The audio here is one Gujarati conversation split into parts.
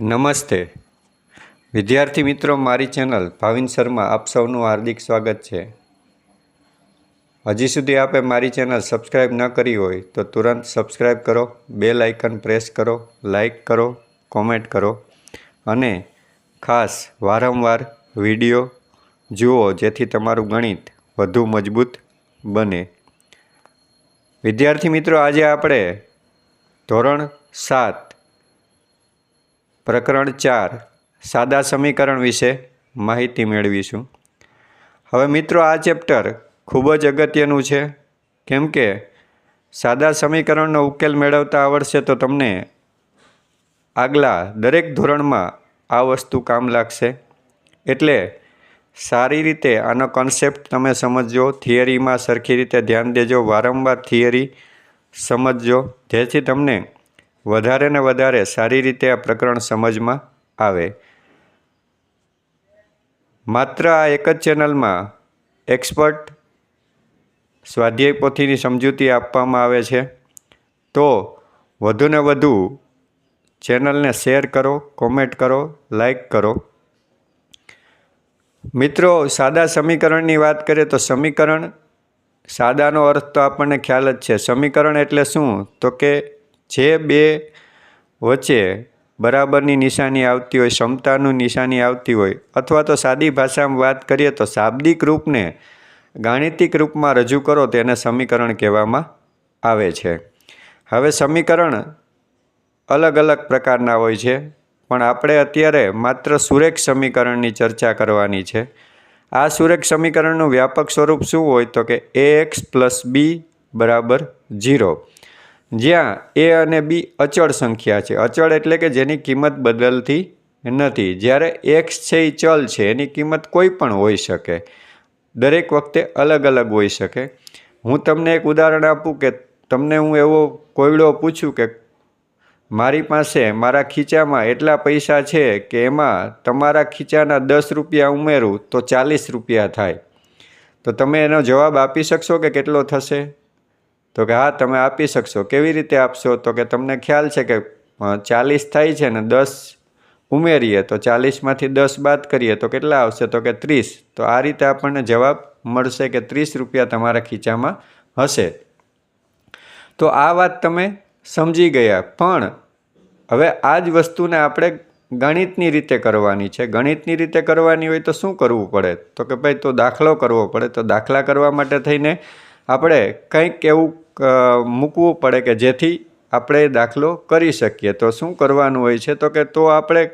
નમસ્તે. વિદ્યાર્થી મિત્રો, મારી ચેનલ ભાવિન શર્મા, આપ સૌનું હાર્દિક સ્વાગત છે. હજી સુધી આપે મારી ચેનલ સબસ્ક્રાઈબ ન કરી હોય તો તુરંત સબસ્ક્રાઈબ કરો, બેલ આઇકન પ્રેસ કરો, લાઇક કરો, કોમેન્ટ કરો અને ખાસ વારંવાર વીડિયો જુઓ જેથી તમારું ગણિત વધુ મજબૂત બને. વિદ્યાર્થી મિત્રો, આજે આપણે ધોરણ સાત પ્રકરણ ચાર, સાદા સમીકરણ વિશે માહિતી મેળવીશું. હવે મિત્રો આ ચેપ્ટર ખૂબ જ અગત્યનું છે. કેમ કે સાદા સમીકરણનો ઉકેલ મેળવતા આવડશે તો તમને આગલા દરેક ધોરણમાં આ વસ્તુ કામ લાગશે. એટલે સારી રીતે આનો કોન્સેપ્ટ તમે સમજજો થિયરીમાં સરખી રીતે ધ્યાન દેજો, વારંવાર થિયરી સમજજો. જેથી તમને વધારે ને વધારે સારી રીતે આ પ્રકરણ સમજમાં આવે. માત્ર આ એક જ ચેનલમાં એક્સપર્ટ સ્વાધ્યાય પોથીની સમજૂતી આપવામાં આવે છે. તો વધુને વધુ ચેનલને શેર કરો, કોમેન્ટ કરો, લાઈક કરો. મિત્રો, સાદા સમીકરણની વાત કરીએ તો સમીકરણ સાદાનો અર્થ તો આપણને ખ્યાલ જ છે. સમીકરણ એટલે શું? તો કે જે બે વચ્ચે બરાબરની નિશાની આવતી હોય, ક્ષમતાનું નિશાની આવતી હોય, અથવા તો સાદી ભાષામાં વાત કરીએ તો શાબ્દિક રૂપને ગાણિતિક રૂપમાં રજૂ કરો તેને સમીકરણ કહેવામાં આવે છે. હવે સમીકરણ અલગ અલગ પ્રકારના હોય છે, પણ આપણે અત્યારે માત્ર સુરેખ સમીકરણની ચર્ચા કરવાની છે. આ સુરેખ સમીકરણનું વ્યાપક સ્વરૂપ શું હોય તો કે એ એક્સ પ્લસ બી બરાબર ઝીરો જ્યાં એ અને બી અચળ સંખ્યા છે. અચળ એટલે કે જેની કિંમત બદલતી નથી. જ્યારે એક્સ છે એ ચલ છે, એની કિંમત કોઈ પણ હોઈ શકે. દરેક વખતે અલગ અલગ હોઈ શકે. હું તમને એક ઉદાહરણ આપું કે તમને હું એવો કોયડો પૂછું કે મારી પાસે, મારા ખીચામાં એટલા પૈસા છે કે એમાં તમારા ખીચાના દસ રૂપિયા ઉમેરું તો ચાલીસ રૂપિયા થાય. તો તમે એનો જવાબ આપી શકશો કે કેટલો થશે? તો કે, હા, તમે આપી શકશો. કેવી રીતે આપશો? તો કે, તમને ખ્યાલ છે કે ચાલીસ થાય છે ને દસ ઉમેરીએ, તો ચાલીસમાંથી દસ બાદ કરીએ, તો કેટલા આવશે? તો કે, ત્રીસ. તો આ રીતે આપણને જવાબ મળશે કે ત્રીસ રૂપિયા તમારા ખીચામાં હશે. તો આ વાત તમે સમજી ગયા. પણ હવે આ જ વસ્તુને આપણે ગણિતની રીતે કરવાની છે. ગણિતની રીતે કરવાની હોય તો શું કરવું પડે? તો કે, ભાઈ, તો દાખલો કરવો પડે. તો દાખલા કરવા માટે થઈને આપણે કંઈક એવું મૂકવું પડે કે જેથી આપણે દાખલો કરી શકીએ. તો શું કરવાનું હોય છે? તો કે તો આપણે,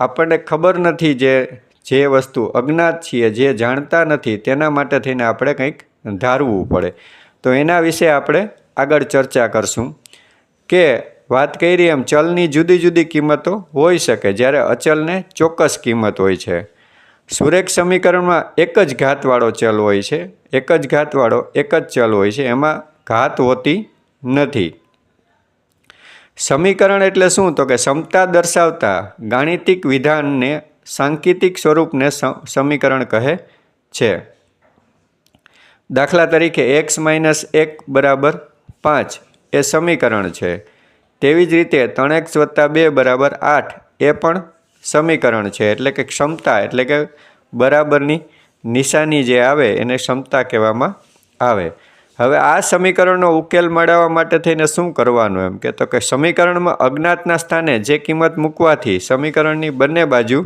આપણને ખબર નથી જે જે વસ્તુ અજ્ઞાત છીએ, જે જાણતા નથી, તેના માટે થઈને આપણે કંઈક ધારવું પડે. તો એના વિશે આપણે આગળ ચર્ચા કરશું કે વાત કરી એમ ચલની જુદી જુદી કિંમતો હોઈ શકે, જ્યારે અચલને ચોક્કસ કિંમત હોય છે. સુરેખ સમીકરણમાં એક જ ઘાતવાળો ચલ હોય છે. એક જ ઘાતવાળો, એક જ ચલ હોય છે. એમાં ઘાત હોતી નથી. સમીકરણ એટલે શું? તો કે ક્ષમતા દર્શાવતા ગાણિતિક વિધાનને સાંકેતિક સ્વરૂપને સમીકરણ કહે છે. દાખલા તરીકે એક્સ માઇનસ એક બરાબર પાંચ એ સમીકરણ છે. તેવી જ રીતે ત્રણ એક્સ વત્તા બે બરાબર આઠ એ પણ સમીકરણ છે. એટલે કે ક્ષમતા, એટલે કે બરાબરની નિશાની જે આવે એને ક્ષમતા કહેવામાં આવે. હવે આ સમીકરણનો ઉકેલ મેળવવા માટે થઈને શું કરવાનું એમ? કે તો કે સમીકરણમાં અજ્ઞાતના સ્થાને જે કિંમત મૂકવાથી સમીકરણની બંને બાજુ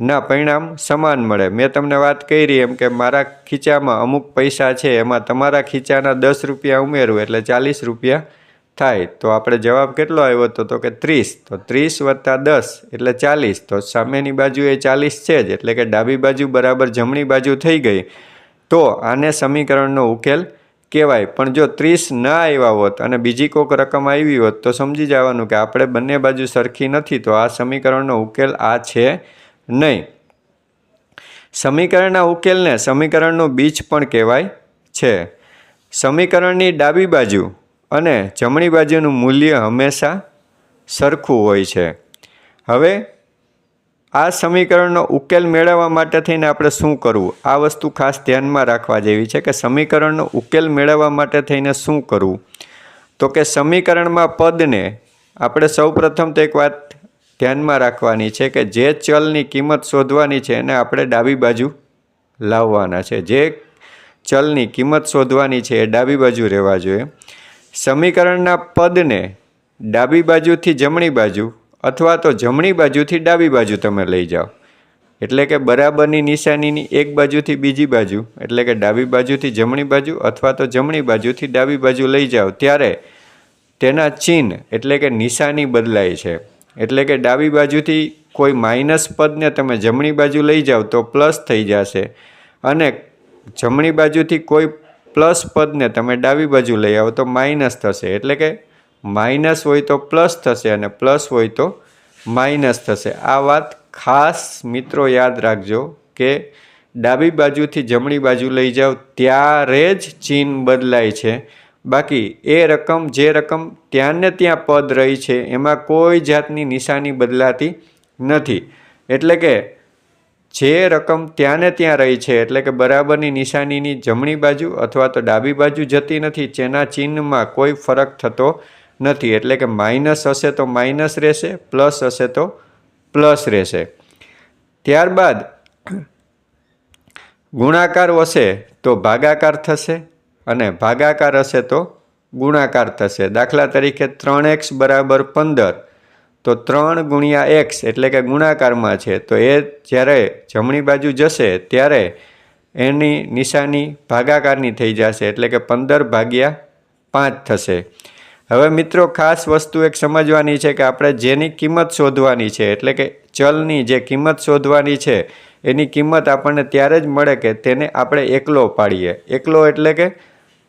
ના પરિણામ સમાન મળે. મેં તમને વાત કરી એમ કે મારા ખીચામાં અમુક પૈસા છે, એમાં તમારા ખીચાના દસ રૂપિયા ઉમેરું એટલે ચાલીસ રૂપિયા થાય. તો આપણે જવાબ કેટલો આવ્યો હતો તો કે ત્રીસ. તો ત્રીસ વત્તા દસ એટલે ચાલીસ. તો સામેની બાજુ એ ચાલીસ છે જ, એટલે કે ડાબી બાજુ બરાબર જમણી બાજુ થઈ ગઈ. તો આને સમીકરણનો ઉકેલ કહેવાય. પણ જો ત્રીસ ના આવ્યા હોત અને બીજી કોઈક રકમ આવી હોત, તો સમજી જવાનું કે આપણે બંને બાજુ સરખી નથી, તો આ સમીકરણનો ઉકેલ આ છે નહીં. સમીકરણના ઉકેલને સમીકરણનું બીજ પણ કહેવાય છે. સમીકરણની ડાબી બાજુ અને જમણી બાજુનું મૂલ્ય હંમેશા સરખું હોય છે. હવે આ સમીકરણનો ઉકેલ મેળવવા માટે થઈને આપણે શું કરવું? આ વસ્તુ ખાસ ધ્યાનમાં રાખવા જેવી છે કે સમીકરણનો ઉકેલ મેળવવા માટે થઈને શું કરવું? તો કે સમીકરણમાં પદને આપણે સૌપ્રથમ તો એક વાત ધ્યાનમાં રાખવાની છે કે જે ચલની કિંમત શોધવાની છે એને આપણે ડાબી બાજુ લાવવાના છે. જે ચલની કિંમત શોધવાની છે એ ડાબી બાજુ રહેવા જોઈએ. સમીકરણના પદને ડાબી બાજુથી જમણી બાજુ અથવા તો જમણી બાજુથી ડાબી બાજુ તમે લઈ જાઓ. એટલે કે બરાબરની નિશાનીની એક બાજુથી બીજી બાજુ, એટલે કે ડાબી બાજુથી જમણી બાજુ અથવા તો જમણી બાજુથી ડાબી બાજુ લઈ જાઓ, ત્યારે તેના ચિહ્ન એટલે કે નિશાની બદલાય છે. એટલે કે ડાબી બાજુથી કોઈ માઇનસ પદને તમે જમણી બાજુ લઈ જાઓ તો પ્લસ થઈ જશે. અને જમણી બાજુથી કોઈ પ્લસ પદને તમે ડાબી બાજુ લઈ આવો તો માઇનસ થશે. એટલે કે માઇનસ હોય તો પ્લસ થશે અને પ્લસ હોય તો માઇનસ થશે. આ વાત ખાસ મિત્રો યાદ રાખજો કે ડાબી બાજુથી જમણી બાજુ લઈ જાઓ ત્યારે જ ચિહ્ન બદલાય છે. બાકી એ રકમ, જે રકમ ત્યાંને ત્યાં પદ રહી છે, એમાં કોઈ જાતની નિશાની બદલાતી નથી. એટલે કે જે રકમ ત્યાં ને ત્યાં રહી છે, એટલે કે બરાબરની નિશાનીની જમણી બાજુ અથવા તો ડાબી બાજુ જતી નથી, જેના ચિહ્નમાં કોઈ ફરક થતો નથી. એટલે કે માઇનસ હશે તો માઇનસ રહેશે, પ્લસ હશે તો પ્લસ રહેશે. ત્યારબાદ ગુણાકાર હશે તો ભાગાકાર થશે અને ભાગાકાર હશે તો ગુણાકાર થશે. દાખલા તરીકે ત્રણ એક્સ બરાબર પંદર. તો ત્રણ ગુણ્યા એક્સ એટલે કે ગુણાકારમાં છે, તો એ જ્યારે જમણી બાજુ જશે ત્યારે એની નિશાની ભાગાકારની થઈ જશે, એટલે કે પંદર ભાગ્યા પાંચ થશે. હવે મિત્રો ખાસ વસ્તુ એક સમજવાની છે કે આપણે જેની કિંમત શોધવાની છે, એટલે કે ચલની જે કિંમત શોધવાની છે, એની કિંમત આપણને ત્યારે જ મળે કે તેને આપણે એકલો પાડીએ. એકલો એટલે કે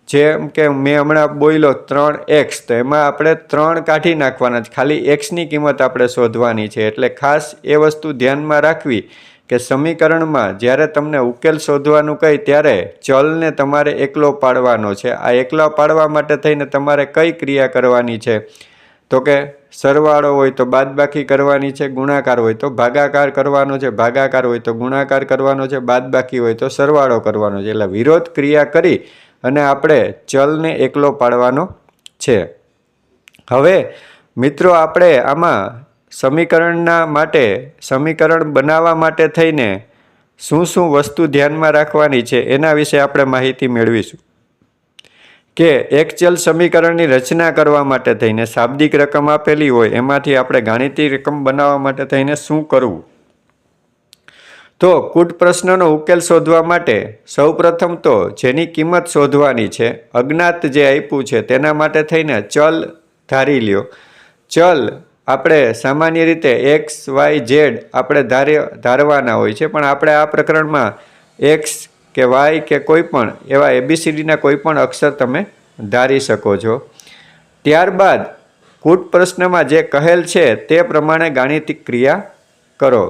જેમ કે મેં હમણાં બોલ્યો ત્રણ એક્સ, તો એમાં આપણે ત્રણ કાઢી નાખવાના છે. ખાલી એક્સની કિંમત આપણે શોધવાની છે. એટલે ખાસ એ વસ્તુ ધ્યાનમાં રાખવી કે સમીકરણમાં જ્યારે તમને ઉકેલ શોધવાનું કહી ત્યારે ચલને તમારે એકલો પાડવાનો છે. આ એકલા પાડવા માટે થઈને તમારે કઈ ક્રિયા કરવાની છે? તો કે સરવાળો હોય તો બાદબાકી કરવાની છે, ગુણાકાર હોય તો ભાગાકાર કરવાનો છે, ભાગાકાર હોય તો ગુણાકાર કરવાનો છે, બાદબાકી હોય તો સરવાળો કરવાનો છે. એટલે વિરોધ ક્રિયા કરી અને આપણે ચલને એકલો પાડવાનો છે. હવે મિત્રો, આપણે આમાં સમીકરણના માટે, સમીકરણ બનાવવા માટે થઈને શું શું વસ્તુ ધ્યાનમાં રાખવાની છે, એના વિશે આપણે માહિતી મેળવીશું. કે એક ચલ સમીકરણની રચના કરવા માટે થઈને શાબ્દિક રકમ આપેલી હોય, એમાંથી આપણે ગાણિતિક રકમ બનાવવા માટે થઈને શું કરવું? તો કૂટ પ્રશ્નનો ઉકેલ શોધવા માટે સૌપ્રથમ તો જેની કિંમત શોધવાની છે, અજ્ઞાત જે આપ્યું છે તેના માટે થઈને ચલ ધારી લ્યો. ચલ આપણે સામાન્ય રીતે એક્સ, વાય, ઝેડ આપણે ધારે, ધારવાના હોય છે, પણ આપણે આ પ્રકરણમાં એક્સ કે વાય કે કોઈ પણ એવા એબીસીડીના કોઈ પણ અક્ષર તમે ધારી શકો છો. ત્યારબાદ કૂટ પ્રશ્નમાં જે કહેલ છે તે પ્રમાણે ગાણિતિક ક્રિયા કરો.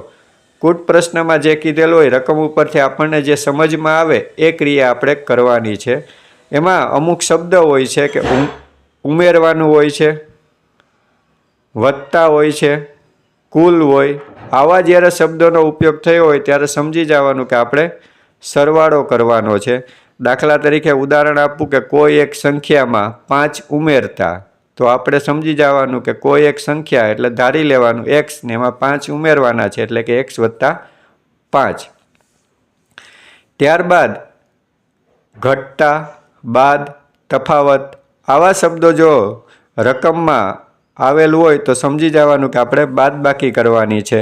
કૂટ પ્રશ્નમાં જે કીધેલું હોય, રકમ ઉપરથી આપણને જે સમજમાં આવે, એ ક્રિયા આપણે કરવાની છે. એમાં અમુક શબ્દ હોય છે કે ઉમેરવાનું હોય છે, વધતા હોય છે, કુલ હોય. આવા જ્યારે શબ્દોનો ઉપયોગ થયો હોય, ત્યારે સમજી જવાનું કે આપણે સરવાળો કરવાનો છે. દાખલા તરીકે ઉદાહરણ આપવું કે કોઈ એક સંખ્યામાં પાંચ ઉમેરતા. તો આપણે સમજી જવાનું કે કોઈ એક સંખ્યા એટલે ધારી લેવાનું એક્સ ને એમાં પાંચ ઉમેરવાના છે એટલે કે એક્સ વત્તા પાંચ. ત્યારબાદ ઘટતા બાદ તફાવત. આવા શબ્દો જો રકમમાં આવેલું હોય તો સમજી જવાનું કે આપણે બાદ બાકી કરવાની છે.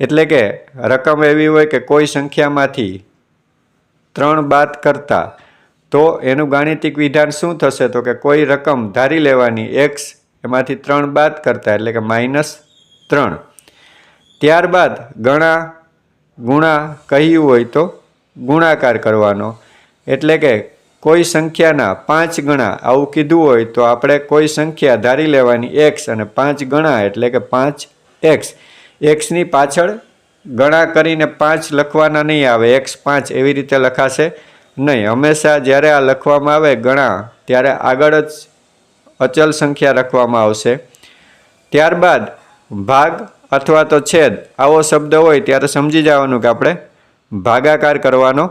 એટલે કે રકમ એવી હોય કે કોઈ સંખ્યામાંથી ત્રણ બાદ કરતા તો એનું ગાણિતિક વિધાન શું થશે? તો કે કોઈ રકમ ધારી લેવાની એક્સ એમાંથી ત્રણ બાદ કરતા, એટલે કે માઇનસ ત્રણ. ત્યારબાદ ગણા ગુણા કહ્યું હોય તો ગુણાકાર કરવાનો. એટલે કે કોઈ સંખ્યાના પાંચ ગણા આવું કીધું હોય તો આપણે કોઈ સંખ્યા ધારી લેવાની એક્સ અને પાંચ ગણા એટલે કે પાંચ એક્સ એક્સની પાછળ ગણા કરીને પાંચ લખવાના નહીં આવે. એક્સ પાંચ એવી રીતે લખાશે. નહીં, હંમેશા જ્યારે આ લખવામાં આવે ગણા, ત્યારે આગળ જ અચલ સંખ્યા રાખવામાં આવશે. ત્યારબાદ ભાગ અથવા તો છેદ, આવો શબ્દ હોય ત્યારે સમજી જવાનું કે આપણે ભાગાકાર કરવાનો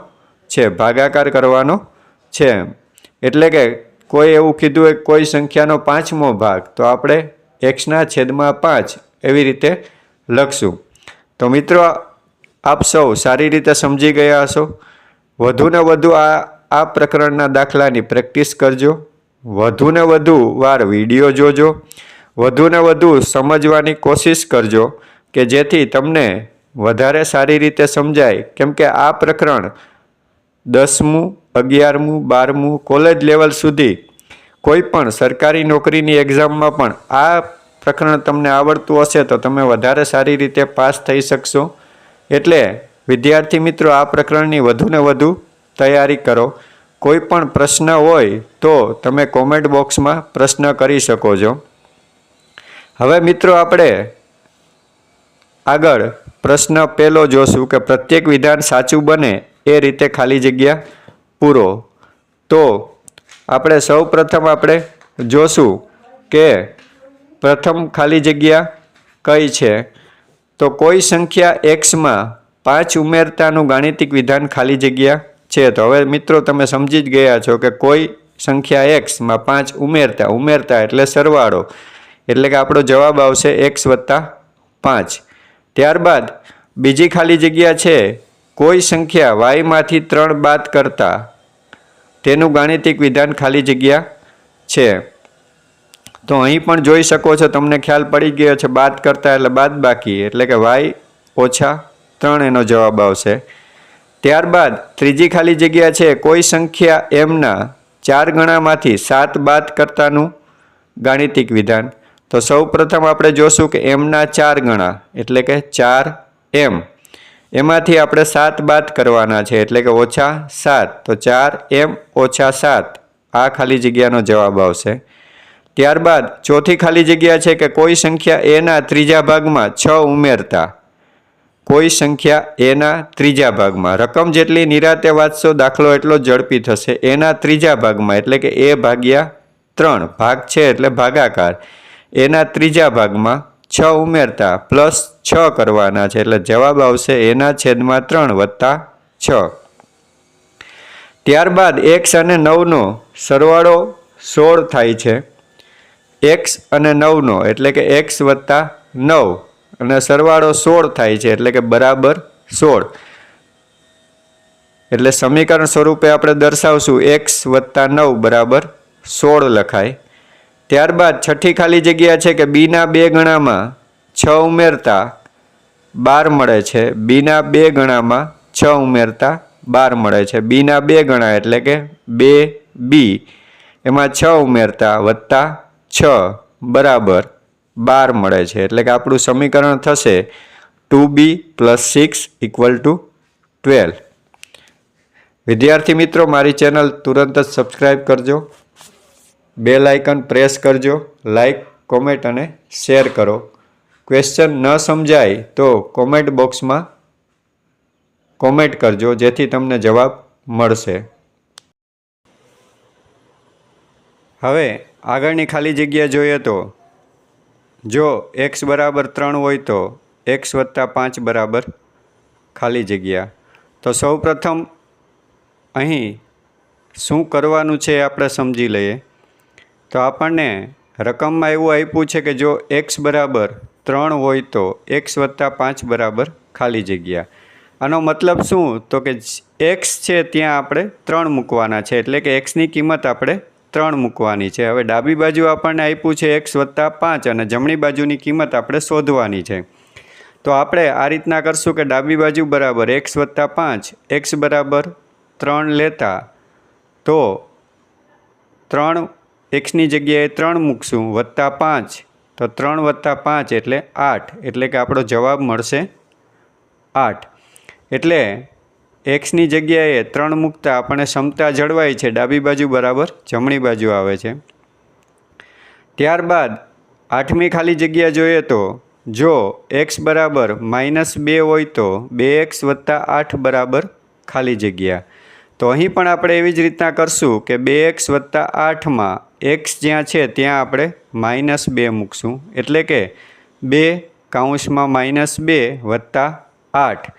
છે, ભાગાકાર કરવાનો છે. એટલે કે કોઈ એવું કીધું હોય કોઈ સંખ્યાનો પાંચમો ભાગ, તો આપણે એક્સના છેદમાં પાંચ એવી રીતે લખશું. તો મિત્રો, આપ સૌ સારી રીતે સમજી ગયા હશો. વધુને વધુ આ આ પ્રકરણના દાખલાની પ્રેક્ટિસ કરજો. વધુને વધુ વાર વીડિયો જોજો. વધુને વધુ સમજવાની કોશિશ કરજો કે જેથી તમને વધારે સારી રીતે સમજાય. કેમ કે આ પ્રકરણ દસમું, અગિયારમું, બારમું, કોલેજ લેવલ સુધી કોઈ પણ સરકારી નોકરીની એક્ઝામમાં પણ આ પ્રકરણ તમને આવડતું હશે તો તમે વધારે સારી રીતે પાસ થઈ શકશો. એટલે વિદ્યાર્થી મિત્રો, આ પ્રકરણની વધુને વધુ તૈયારી કરો. કોઈ પણ પ્રશ્ન હોય તો તમે કોમેન્ટ બોક્સમાં પ્રશ્ન કરી શકો છો. હવે મિત્રો, આપણે આગળ પ્રશ્ન પહેલો જોશું કે પ્રત્યેક વિધાન સાચું બને એ રીતે ખાલી જગ્યા પૂરો. તો આપણે સૌ પ્રથમ આપણે જોશું કે પ્રથમ ખાલી જગ્યા કઈ છે? તો કોઈ સંખ્યા એક્સમાં પાંચ ઉમેરતાનું ગાણિતિક વિધાન ખાલી જગ્યા છે તો હવે મિત્રો તમે સમજી જ ગયા છો કે કોઈ સંખ્યા એક્સમાં પાંચ ઉમેરતા ઉમેરતા એટલે સરવાળો. એટલે કે આપણો જવાબ આવશે એક્સ વત્તા પાંચ. ત્યારબાદ બીજી ખાલી જગ્યા છે, કોઈ સંખ્યા વાયમાંથી ત્રણ બાદ કરતા તેનું ગાણિતિક વિધાન ખાલી જગ્યા છે. તો અહીં પણ જોઈ શકો છો, તમને ખ્યાલ પડી ગયો છે, બાદ કરતા એટલે બાદ બાકી. એટલે કે વાય ઓછા ત્રણ એનો જવાબ આવશે. ત્યારબાદ ત્રીજી ખાલી જગ્યા છે, કોઈ સંખ્યા એમના ચાર ગણામાંથી સાત બાદ કરતાનું ગાણિતિક વિધાન. તો સૌ પ્રથમ આપણે જોશું કે એમના ચાર ગણા, એટલે કે ચાર એમ. એમાંથી આપણે સાત બાદ કરવાના છે, એટલે કે ઓછા સાત. તો ચાર એમ, ઓછા સાત. આ ખાલી જગ્યાનો જવાબ આવશે. ત્યારબાદ ચોથી ખાલી જગ્યા છે કે કોઈ સંખ્યા એના ત્રીજા ભાગમાં છ ઉમેરતા. કોઈ સંખ્યા એના ત્રીજા ભાગમાં. રકમ જેટલી નિરાતે વાંચશો દાખલો એટલો ઝડપી થશે એના ત્રીજા ભાગમાં, એટલે કે એ ભાગ્યા ત્રણ. ભાગ છે એટલે ભાગાકાર. એના ત્રીજા ભાગમાં છ ઉમેરતા પ્લસ છ કરવાના છે, એટલે જવાબ આવશે એના છેદમાં ત્રણ વત્તા છ. ત્યારબાદ એક્સ અને નવનો સરવાળો સોળ થાય છે. એક્સ અને નવનો, એટલે કે એક્સ વત્તા નવ. અને સરવાળો સોળ થાય છે, એટલે કે બરાબર સોળ. એટલે સમીકરણ સ્વરૂપે આપણે દર્શાવશું એક્સ વત્તા નવ બરાબર સોળ લખાય. ત્યારબાદ છઠ્ઠી ખાલી જગ્યા છે કે બીના બે ગણામાં છ ઉમેરતા બાર મળે છે. બીના બે ગણામાં છ ઉમેરતા બાર મળે છે. બીના બે ગણા એટલે કે બે બી. એમાં છ ઉમેરતા વત્તા છ. બરાબર. બાર મળે છે. એટલે કે આપણું સમીકરણ થશે two B plus six equal to twelve. વિદ્યાર્થી મિત્રો, મારી ચેનલ તુરંત જ સબસ્ક્રાઈબ કરજો. બેલ આઇકન પ્રેસ કરજો. લાઈક કોમેન્ટ અને શેર કરો. ક્વેશ્ચન ન સમજાય તો કોમેન્ટ બોક્સમાં કોમેન્ટ કરજો, જેથી તમને જવાબ મળશે. હવે આગળની ખાલી જગ્યા જોઈએ તો જો એક્સ બરાબર ત્રણ હોય તો એક્સ વત્તા પાંચ બરાબર ખાલી જગ્યા. તો સૌ પ્રથમ અહીં શું કરવાનું છે આપણે સમજી લઈએ. તો આપણને રકમમાં એવું આપ્યું છે કે જો એક્સ બરાબર ત્રણ હોય તો એક્સ વત્તા પાંચ બરાબર ખાલી જગ્યા. આનો મતલબ શું? તો કે એક્સ છે ત્યાં આપણે ત્રણ મૂકવાના છે. એટલે કે એક્સની કિંમત આપણે ત્રણ મૂકવાની છે. હવે ડાબી બાજુ આપણને આપ્યું છે એક્સ વત્તા પાંચ અને જમણી બાજુની કિંમત આપણે શોધવાની છે. તો આપણે આ રીતના કરશું કે ડાબી બાજુ બરાબર એક્સ વત્તા પાંચ, એક્સ બરાબર ત્રણ લેતા તો ત્રણ એક્સની જગ્યાએ ત્રણ મૂકશું, વત્તા પાંચ. તો ત્રણ વત્તા પાંચ એટલે આઠ. એટલે કે આપણો જવાબ મળશે આઠ. એટલે એક્સની જગ્યાએ ત્રણ મૂકતા આપણને ક્ષમતા જળવાય છે. ડાબી બાજુ બરાબર, જમણી બાજુ આવે છે. ત્યારબાદ આઠમી ખાલી જગ્યા જોઈએ તો, જો એક્સ બરાબર માઇનસ બે હોય તો બે એક્સ વત્તા આઠ બરાબર ખાલી જગ્યા. તો અહીં પણ આપણે એવી જ રીતના કરશું કે બે એક્સ વત્તા આઠમાં એક્સ જ્યાં છે ત્યાં આપણે માઇનસ બે મૂકશું. એટલે કે બે કાઉન્સમાં માઇનસ બે વત્તા આઠ.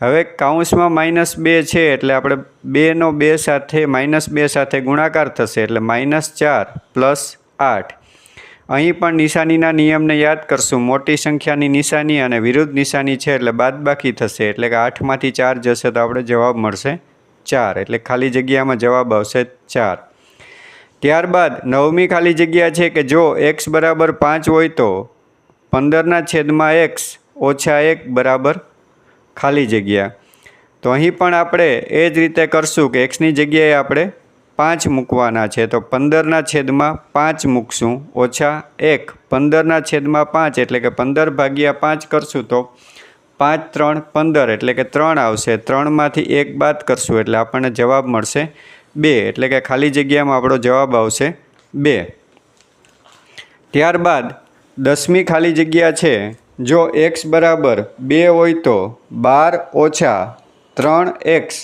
હવે કાઉન્સમાં માઇનસ બે છે એટલે આપણે બેનો બે સાથે, માઇનસ બે સાથે ગુણાકાર થશે એટલે માઇનસ ચાર પ્લસ આઠ. અહીં પણ નિશાનીના નિયમને યાદ કરશું. મોટી સંખ્યાની નિશાની અને વિરુદ્ધ નિશાની છે એટલે બાદબાકી થશે. એટલે કે આઠમાંથી ચાર જશે તો આપણે જવાબ મળશે ચાર. એટલે ખાલી જગ્યામાં જવાબ આવશે ચાર. ત્યારબાદ નવમી ખાલી જગ્યા છે કે જો એક્સ બરાબર પાંચ હોય તો પંદરના છેદમાં એક્સ ઓછા એક બરાબર ખાલી જગ્યા. તો અહીં પણ આપણે એ જ રીતે કરશું કે એક્સની જગ્યાએ આપણે પાંચ મૂકવાના છે. તો પંદરના છેદમાં પાંચ મૂકશું. ઓછા એક. પંદરના છેદમાં પાંચ એટલે કે પંદર ભાગ્યા પાંચ કરશું તો પાંચ, ત્રણ, પંદર એટલે કે ત્રણ આવશે. ત્રણમાંથી એક બાદ કરશું એટલે આપણને જવાબ મળશે બે. એટલે કે ખાલી જગ્યામાં આપણો જવાબ આવશે બે. ત્યારબાદ દસમી ખાલી જગ્યા છે. જો એક્સ બરાબર બે હોય તો બાર ઓછા ત્રણ એક્સ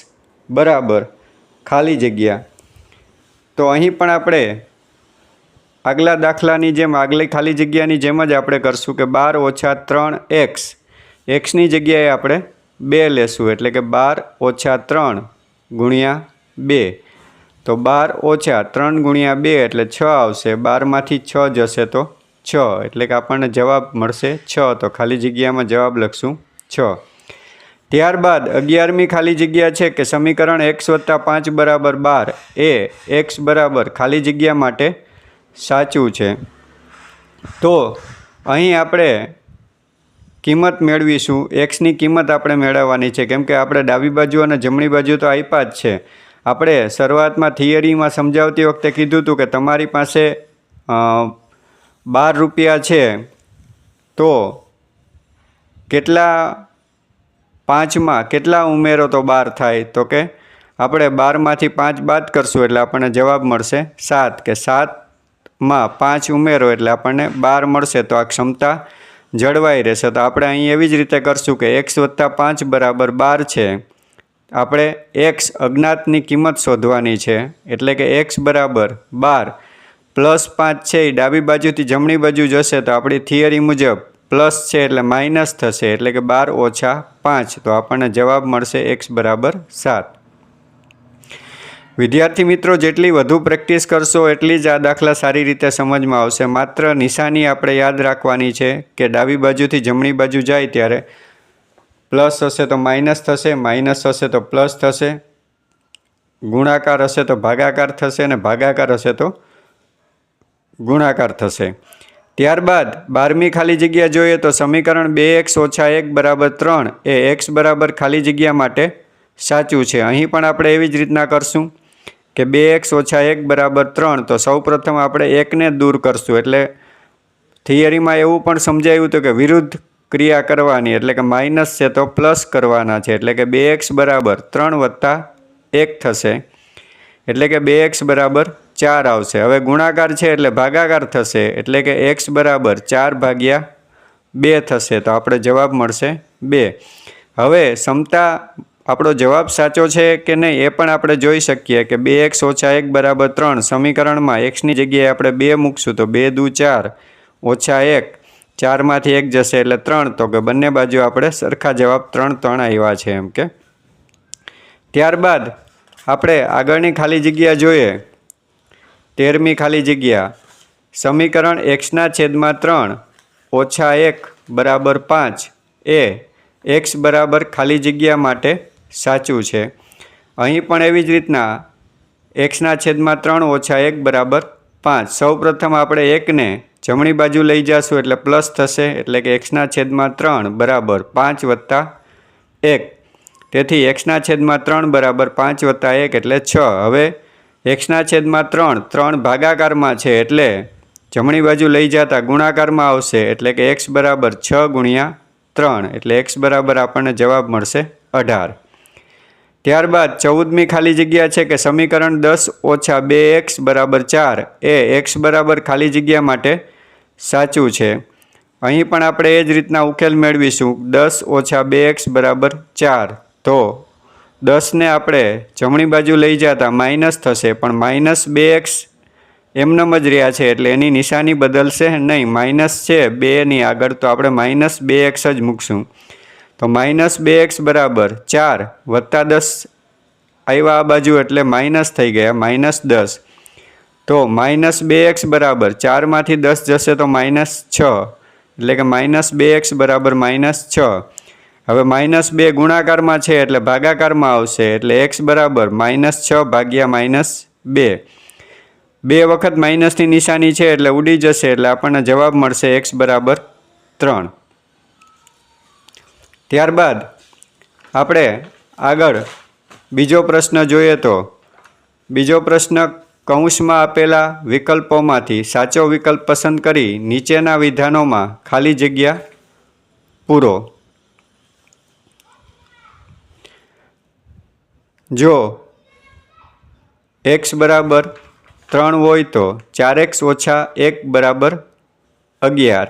બરાબર ખાલી જગ્યા. તો અહીં પણ આપણે આગલા દાખલાની જેમ, આગલી ખાલી જગ્યાની જેમ જ આપણે કરશું કે બાર ઓછા ત્રણ એક્સ એક્સની જગ્યાએ આપણે બે લેશું, એટલે કે બાર ઓછા ત્રણ ગુણ્યા બે. તો બાર ઓછા ત્રણ ગુણ્યા બે એટલે છ આવશે. બારમાંથી છ જશે તો છ એટલે કે આપણને જવાબ મળશે છ. તો ખાલી જગ્યામાં જવાબ લખશું. છ. ત્યારબાદ અગિયારમી ખાલી જગ્યા છે કે સમીકરણ એક્સ વત્તા પાંચ બરાબર બાર. એ એક્સ બરાબર ખાલી જગ્યા માટે સાચું છે. તો અહીં આપણે કિંમત મેળવીશું. એક્સની કિંમત આપણે મેળવવાની છે. કેમ કે આપણે ડાબી બાજુ અને જમણી બાજુ તો આપ્યા જ છે. આપણે શરૂઆતમાં થિયરીમાં સમજાવતી વખતે કીધું હતું કે તમારી પાસે બાર રૂપિયા છે, તો કેટલા પાંચમાં, કેટલા ઉમેરો તો બાર થાય? તો કે આપણે બારમાંથી પાંચ બાદ કરશું એટલે આપણને જવાબ મળશે સાત, કે સાતમાં પાંચ ઉમેરો એટલે આપણને બાર મળશે, તો આ ક્ષમતા જળવાઈ રહેશે. તો આપણે અહીં એવી જ રીતે કરશું કે એક્સ વત્તા પાંચ બરાબર બાર છે. આપણે એક્સ અજ્ઞાતની કિંમત શોધવાની છે, એટલે કે એક્સ બરાબર બાર. પ્લસ પાંચ છે એ ડાબી બાજુથી જમણી બાજુ જશે તો આપણી થિયરી મુજબ પ્લસ છે એટલે માઇનસ થશે એટલે કે બાર ઓછા પાંચ. તો આપણને જવાબ મળશે એક્સ બરાબર સાત. વિદ્યાર્થી મિત્રો, જેટલી વધુ પ્રેક્ટિસ કરશો એટલી જ આ દાખલા સારી રીતે સમજમાં આવશે. માત્ર નિશાની આપણે યાદ રાખવાની છે કે ડાબી બાજુથી જમણી બાજુ જાય ત્યારે પ્લસ હશે તો માઇનસ થશે, માઇનસ હશે તો પ્લસ થશે, ગુણાકાર હશે તો ભાગાકાર થશે અને ભાગાકાર હશે તો ગુણાકાર થશે. ત્યારબાદ બારમી ખાલી જગ્યા જોઈએ તો સમીકરણ બે એક્સ ઓછા એક બરાબર ત્રણ એ એક્સ બરાબર ખાલી જગ્યા માટે સાચું છે. અહીં પણ આપણે એવી જ રીતના કરશું કે બે એક્સ ઓછા એક બરાબર ત્રણ તો સૌ પ્રથમ આપણે એકને દૂર કરશું. એટલે થિયરીમાં એવું પણ સમજાયું હતું કે વિરુદ્ધ ક્રિયા કરવાની એટલે કે માઇનસ છે તો પ્લસ કરવાના છે. એટલે કે બે એક્સ બરાબર ત્રણ વત્તા એક થશે. એટલે કે બે એક્સ બરાબર ચાર આવશે. હવે ગુણાકાર છે એટલે ભાગાકાર થશે. એટલે કે એક્સ બરાબર ચાર ભાગ્યા બે થશે. તો આપણે જવાબ મળશે બે. હવે સમતા આપણો જવાબ સાચો છે કે નહીં એ પણ આપણે જોઈ શકીએ કે બે એક્સ ઓછા એક બરાબર ત્રણ. સમીકરણમાં એક્સની જગ્યાએ આપણે બે મૂકશું તો બે દુ ચાર ઓછા એક. ચારમાંથી એક જશે એટલે ત્રણ. તો કે બંને બાજુ આપણે સરખા જવાબ ત્રણ ત્રણ આવ્યા છે એમ કે. ત્યારબાદ આપણે આગળની ખાલી જગ્યા જોઈએ. તેરમી ખાલી જગ્યા. સમીકરણ એક્સના છેદમાં ત્રણ, ઓછા એક બરાબર પાંચ એ એક્સ બરાબર ખાલી જગ્યા માટે સાચું છે. અહીં પણ એવી જ રીતના એક્સના છેદમાં ત્રણ, ઓછા એક બરાબર પાંચ. સૌપ્રથમ આપણે એકને જમણી બાજુ લઈ જશું એટલે પ્લસ થશે એટલે કે એક્સના છેદમાં ત્રણ બરાબર પાંચ વત્તા એક. તેથી એક્સના છેદમાં ત્રણ બરાબર પાંચ વત્તા એક એટલે છ. હવે એક્સના છેદમાં ત્રણ ત્રણ ભાગાકારમાં છે એટલે જમણી બાજુ લઈ જતા ગુણાકારમાં આવશે એટલે કે એક્સ બરાબર છ ગુણ્યા ત્રણ, એટલે એક્સ બરાબર આપણને જવાબ મળશે અઢાર. ત્યારબાદ ચૌદમી ખાલી જગ્યા છે કે સમીકરણ દસ ઓછા બે એક્સ બરાબર ચાર એ એક્સ બરાબર ખાલી જગ્યા માટે સાચું છે. અહીં પણ આપણે એ જ રીતના ઉકેલ મેળવીશું. દસ ઓછા બે એક્સ બરાબર ચાર. તો દસને આપણે જમણી બાજુ લઈ જતા માઇનસ થશે, પણ માઇનસ બે એક્સ એમનેમ જ રહ્યા છે, એટલે એની નિશાની બદલશે નહીં. માઇનસ છે બેની આગળ, તો આપણે માઇનસ બે એક્સ જ મૂકશું. તો માઇનસ બે એક્સ બરાબર ચાર વત્તા દસ આવ્યા આ બાજુ, એટલે માઇનસ થઈ ગયા, માઇનસ દસ. તો માઇનસ બે એક્સ બરાબર ચારમાંથી દસ જશે તો માઇનસ છ. એટલે કે માઇનસ બે એક્સ બરાબર માઇનસ છ. હવે માઇનસ બે ગુણાકારમાં છે એટલે ભાગાકારમાં આવશે, એટલે એક્સ બરાબર માઇનસ છ ભાગ્યા માઇનસ બે. બે વખત માઇનસની નિશાની છે એટલે ઉડી જશે, એટલે આપણને જવાબ મળશે એક્સ બરાબર ત્રણ. ત્યારબાદ આપણે આગળ બીજો પ્રશ્ન જોઈએ તો, બીજો પ્રશ્ન કૌંસમાં આપેલા વિકલ્પોમાંથી સાચો વિકલ્પ પસંદ કરી નીચેના વિધાનોમાં ખાલી જગ્યા પૂરો. જો એક્સ બરાબર ત્રણ હોય તો ચાર એક્સ ઓછા એક બરાબર અગિયાર.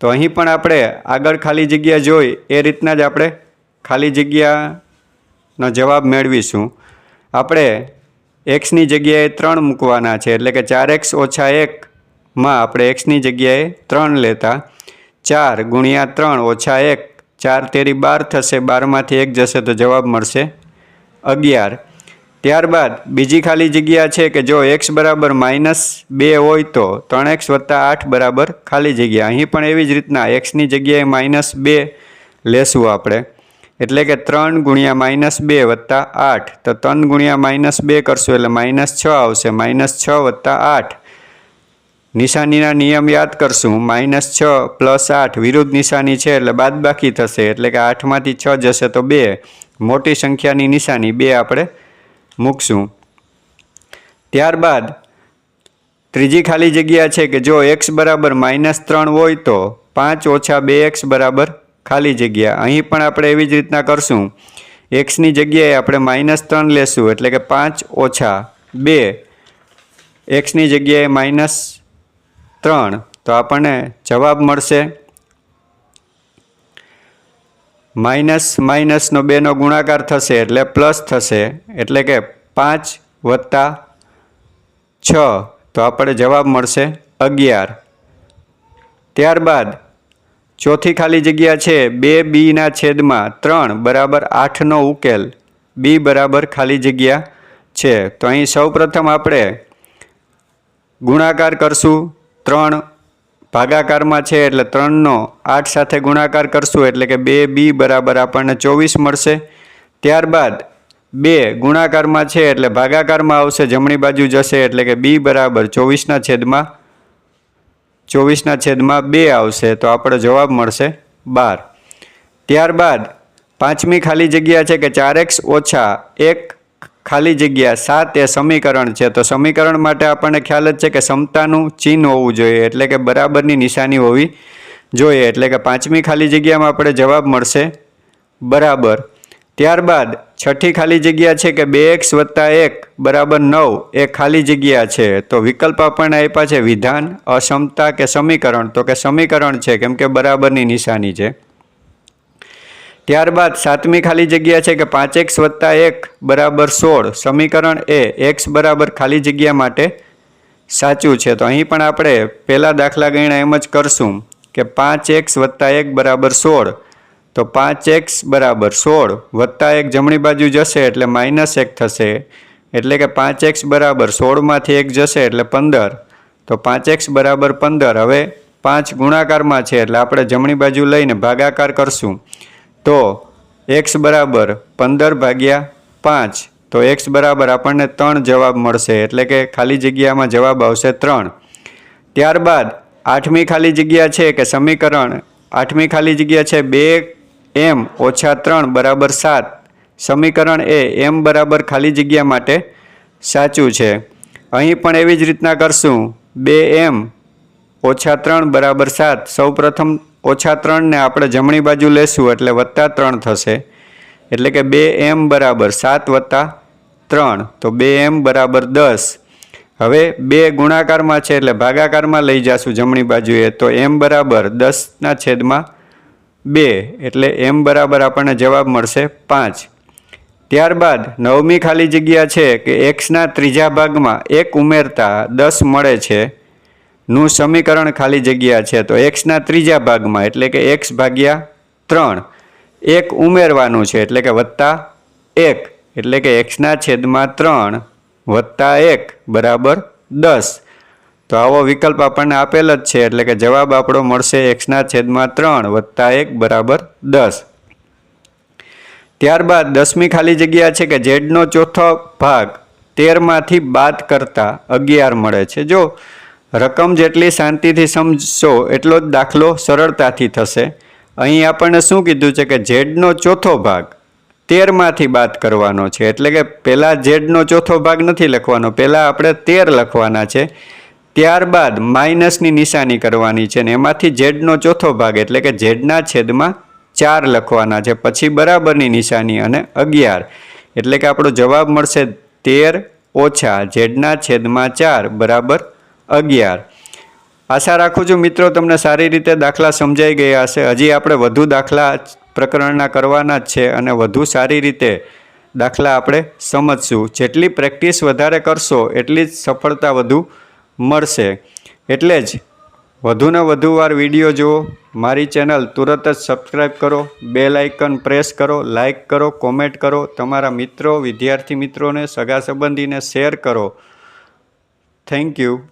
તો અહીં પણ આપણે આગળ ખાલી જગ્યા જોઈ, એ રીતના જ આપણે ખાલી જગ્યાનો જવાબ મેળવીશું. આપણે એક્સની જગ્યાએ ત્રણ મૂકવાના છે, એટલે કે ચાર એક્સ ઓછા એકમાં આપણે એક્સની જગ્યાએ ત્રણ લેતા, ચાર ગુણ્યા ત્રણ ઓછા એક, ચાર તેરી બાર થશે, બારમાંથી એક જશે તો જવાબ મળશે અગિયાર. ત્યારબાદ બીજી ખાલી જગ્યા છે કે જો એક્સ બરાબર માઇનસ બે હોય તો ત્રણ એક્સ વત્તા આઠ બરાબર ખાલી જગ્યા. અહીં પણ એવી જ રીતના એક્સની જગ્યાએ માઇનસ બે લેશું આપણે. એટલે કે ત્રણ ગુણ્યા માઇનસ બે વત્તા આઠ. તો ત્રણ ગુણ્યા માઇનસ બે કરશું એટલે માઇનસ છ આવશે. માઇનસ છ વત્તા આઠ. નિશાનીના નિયમ યાદ કરશું. માઇનસ છ પ્લસ આઠ વિરુદ્ધ નિશાની છે એટલે બાદબાકી થશે. એટલે કે આઠમાંથી છ જશે તો બે. મોટી સંખ્યાની નિશાની બે આપણે મૂકશું. ત્યારબાદ ત્રીજી ખાલી જગ્યા છે કે જો એક્સ બરાબર માઇનસ ત્રણ હોય તો પાંચ ઓછા બે એક્સ બરાબર ખાલી જગ્યા. અહીં પણ આપણે એવી જ રીતના કરશું. એક્સની જગ્યાએ આપણે માઇનસ ત્રણ લેશું એટલે કે પાંચ ઓછા બે. એક્સની જગ્યાએ માઇનસ ત્રણ. તો આપણને જવાબ મળશે માઇનસ માઇનસનો બેનો ગુણાકાર થશે એટલે પ્લસ થશે. એટલે કે પાંચ વત્તા છ. તો આપણે જવાબ મળશે અગિયાર. ત્યારબાદ ચોથી ખાલી જગ્યા છે બે બીના છેદમાં ત્રણ બરાબર આઠનો ઉકેલ. બી બરાબર ખાલી જગ્યા છે. તો અહીં સૌપ્રથમ આપણે ગુણાકાર કરશું ત્રણ ભાગાકારમાં છે એટલે ત્રણનો આઠ સાથે ગુણાકાર કરશું એટલે કે બે બી બરાબર આપણને ચોવીસ મળશે. ત્યારબાદ બે ગુણાકારમાં છે એટલે ભાગાકારમાં આવશે, જમણી બાજુ જશે એટલે કે બી બરાબર ચોવીસના છેદમાં ચોવીસના છેદમાં બે આવશે તો આપણો જવાબ મળશે બાર. ત્યારબાદ પાંચમી ખાલી જગ્યા છે કે ચાર એક્સ ઓછા એક ખાલી જગ્યા સાત એ સમીકરણ છે. તો સમીકરણ માટે આપણને ખ્યાલ જ છે કે સમતાનું ચિહ્ન હોવું જોઈએ. એટલે કે બરાબરની નિશાની હોવી જોઈએ. એટલે કે પાંચમી ખાલી જગ્યામાં આપણે જવાબ મળશે બરાબર. ત્યારબાદ છઠ્ઠી ખાલી જગ્યા છે કે બે એક્સ વત્તા એક બરાબર નવ એ ખાલી જગ્યા છે. તો વિકલ્પ આપણને આપ્યા છે વિધાન, અસમતા કે સમીકરણ. તો કે સમીકરણ છે, કેમ કે બરાબરની નિશાની છે. ત્યારબાદ સાતમી ખાલી જગ્યા છે કે પાંચ એક્સ વત્તા એક બરાબર સોળ. સમીકરણ એ એક્સ બરાબર ખાલી જગ્યા માટે સાચું છે. તો અહીં પણ આપણે પહેલાં દાખલા ગણ્યા એમ જ કરશું કે પાંચ એક્સ વત્તા એક બરાબર સોળ. તો પાંચ એક્સ બરાબર સોળ વત્તા એક જમણી બાજુ જશે એટલે માઇનસ એક થશે. એટલે કે પાંચ એક્સ બરાબર સોળમાંથી એક જશે એટલે પંદર. તો પાંચ એક્સ બરાબર પંદર. હવે પાંચ ગુણાકારમાં છે એટલે આપણે જમણી બાજુ લઈને ભાગાકાર કરશું. તો એક્સ બરાબર પંદર ભાગ્યા પાંચ, તો એક્સ બરાબર આપણને ત્રણ જવાબ મળશે. એટલે કે ખાલી જગ્યામાં જવાબ આવશે ત્રણ. ત્યારબાદ આઠમી ખાલી જગ્યા છે કે સમીકરણ? આઠમી ખાલી જગ્યા છે બે, એમ ઓછા ત્રણ બરાબર સાત. સમીકરણ એ એમ બરાબર ખાલી જગ્યા માટે સાચું છે. અહીં પણ એવી જ રીતના કરશું. બે, એમ ઓછા ત્રણ બરાબર સાત. સૌપ્રથમ ઓછા ત્રણને આપણે જમણી બાજુ લેશું એટલે વત્તા ત્રણ થશે. એટલે કે બે એમ બરાબર સાત વત્તા ત્રણ. તો બે એમ બરાબર દસ. હવે બે ગુણાકારમાં છે એટલે ભાગાકારમાં લઈ જશું જમણી બાજુએ. તો એમ બરાબર દસના છેદમાં બે. એટલે એમ બરાબર આપણને જવાબ મળશે પાંચ. ત્યારબાદ નવમી ખાલી જગ્યા છે કે એક્સના ત્રીજા ભાગમાં એક ઉમેરતા દસ મળે છે. નું સમીકરણ ખાલી જગ્યા છે, તો એક્સના ત્રીજા ભાગમાં, એટલે કે એક્સ ભાગ્યા ત્રણ, એક ઉમેરવાનું છે, એટલે કે વત્તા એક, એટલે કે એક્સના છેદમાં ત્રણ, વત્તા એક, બરાબર દસ. તો આવો વિકલ્પ આપણને આપેલ જ છે, એટલે કે જવાબ આપણો મળશે એક્સના છેદમાં ત્રણ, વત્તા એક, બરાબર દસ. ત્યારબાદ દસમી ખાલી જગ્યા છે કે ઝેડનો ચોથો ભાગ તેરમાંથી બાદ કરતા અગિયાર મળે છે. જો રકમ જેટલી શાંતિથી સમજશો, એટલો જ દાખલો સરળતાથી થશે. અહીં આપણને શું કીધું છે કે ઝેડનો ચોથો ભાગ તેરમાંથી બાદ કરવાનો છે. એટલે કે પહેલાં ઝેડનો ચોથો ભાગ નથી લખવાનો પહેલાં આપણે તેર લખવાના છે. ત્યારબાદ માઇનસની નિશાની કરવાની છે ને એમાંથી ઝેડનો ચોથો ભાગ એટલે કે ઝેડના છેદમાં ચાર લખવાના છે. પછી બરાબરની નિશાની અને અગિયાર. એટલે કે આપણો જવાબ મળશે તેર ઓછા ઝેડના છેદમાં ચાર બરાબર અગિયાર. આશા રાખું છું મિત્રો તમને સારી રીતે દાખલા સમજાઈ ગયા હશે. હજી આપણે વધુ દાખલા પ્રકરણના કરવાના જ છે અને વધુ સારી રીતે દાખલા આપણે સમજશું. જેટલી પ્રેક્ટિસ વધારે કરશો, એટલી જ સફળતા વધુ મળશે. એટલે જ વધુને વધુ વાર વીડિયો જુઓ, મારી ચેનલ તુરત જ સબસ્ક્રાઈબ કરો બે લાઇકન પ્રેસ કરો, લાઇક કરો, કોમેન્ટ કરો, તમારા મિત્રો, વિદ્યાર્થી મિત્રોને, સગા સંબંધીને શેર કરો. Thank you.